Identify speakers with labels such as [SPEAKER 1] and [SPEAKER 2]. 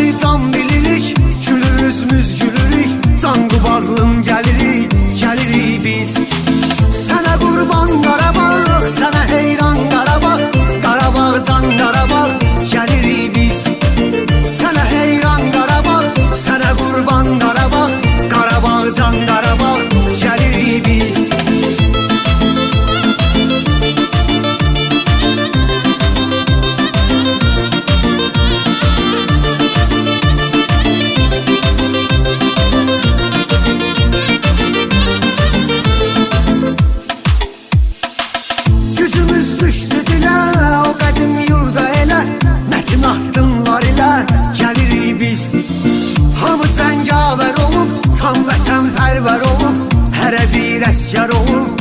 [SPEAKER 1] Yolunu tam bilirik Gülürüz müz gülürük Tan qubarlım gəlirik Gəlirik biz. Sənə qurban Qarabağ Sənə heyran Gücümüz düştü dilə O qədim yurda elə Mətin addımlar ilə Gəlirik biz. Hamı cəngavər olub Tam vətən pərvər olub Hərə bir əsgər olub